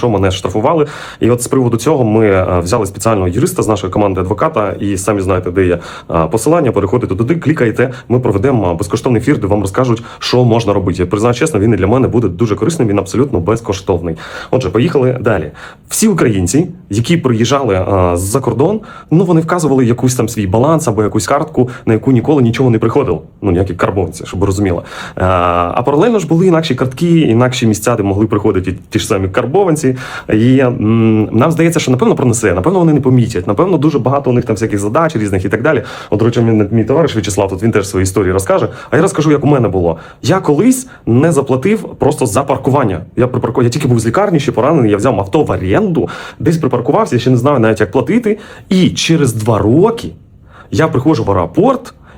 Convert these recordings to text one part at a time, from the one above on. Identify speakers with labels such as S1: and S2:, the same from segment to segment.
S1: що мене штрафували. І от з приводу цього ми е, взяли спеціального юриста з нашої команди адвоката, і самі знаєте, де є е, посилання. Переходите туди, клікаєте. Ми проведемо безкоштовний ефір, де вам розкажуть, що можна робити. Признаю чесно, він і для мене буде дуже корисним. Він абсолютно безкоштовний. Отже, поїхали далі. Всі українці, які приїжджали е, з-за кордон, ну вони вказували якийсь там свій баланс або якусь картку, на яку ніколи нічого не приходило. Ну ніякі карбонці, щоб. Е, А паралельно ж були інакші картки, інакші місця, де могли приходити ті ж самі карбованці. І м, нам здається, що напевно пронесе, напевно, вони не помітять. Напевно, дуже багато у них там всяких задач різних і так далі. От, речі, мій, товариш В'ячеслав, тут він теж свої історії розкаже. А я розкажу, як у мене було. Я колись не заплатив просто за паркування. Я припаркував, я тільки був з лікарні, ще поранений. Я взяв авто в оренду, десь припаркувався, ще не знаю навіть як платити. І через два роки я приходжу в аеропорт.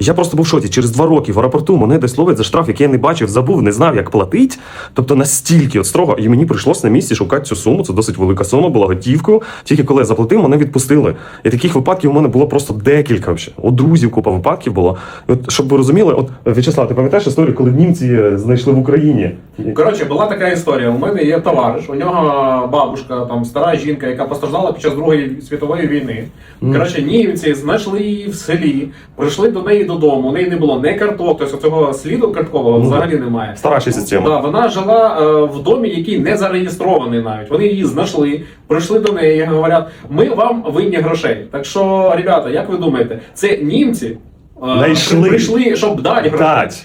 S1: Я просто був в шоці. Через два роки в аеропорту мене десь ловить за штраф, який я не бачив, забув, не знав, як платити. Тобто настільки от строго, і мені прийшлось на місці шукати цю суму. Це досить велика сума, була готівкою. Тільки коли я заплатив, мене відпустили. І таких випадків у мене було просто декілька. Вже. У друзів купа випадків було. І от, щоб ви розуміли, от В'ячеслав, ти пам'ятаєш історію, коли німці е, знайшли в Україні?
S2: Коротше, була така історія. У мене є товариш, у нього бабушка, там стара жінка, яка постраждала під час Другої світової війни. Коротше, німці знайшли її в селі, прийшли до неї додому. У неї не було ні карток, тобто цього сліду карткового
S1: Ну,
S2: взагалі немає.
S1: Старша система.
S2: Да, вона жила е, в домі, який не зареєстрований навіть. Вони її знайшли, прийшли до неї і говорять, ми вам винні грошей. Так що, ребята, як ви думаєте, це німці е,
S1: Знайшли.
S2: прийшли, щоб дати.
S1: Дать.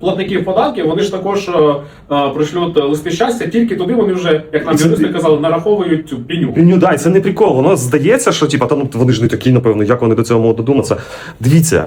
S2: Платників податків, вони ж також е, е, листи щастя, тільки туди вони вже, як нам юристи казали, нараховують цю піню.
S1: Піню, дай, це не прикол. Воно здається, що типа, та ну вони ж не такі, напевно, як вони до цього можуть додуматися. Дивіться.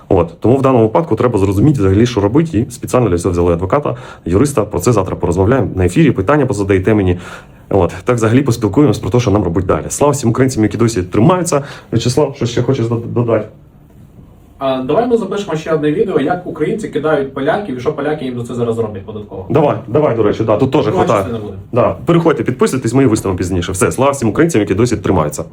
S1: От тому в даному випадку треба зрозуміти взагалі, що робити, і спеціально для цього взяли адвоката, юриста. Про це завтра порозмовляємо на ефірі. Питання позадаєте мені. От так взагалі поспілкуємось про те, що нам робити далі. Слава всім українцям, які досі тримаються. В'ячеслав, що ще хочеш додати?
S2: А, давай ми запишемо ще одне відео, як українці кидають поляків і що поляки їм за це зараз роблять податково.
S1: Давай, давай, до речі, да, тут теж хватає. Да. Переходьте, підписуйтесь, мої виставимо пізніше. Все, слава всім українцям, які досі тримаються.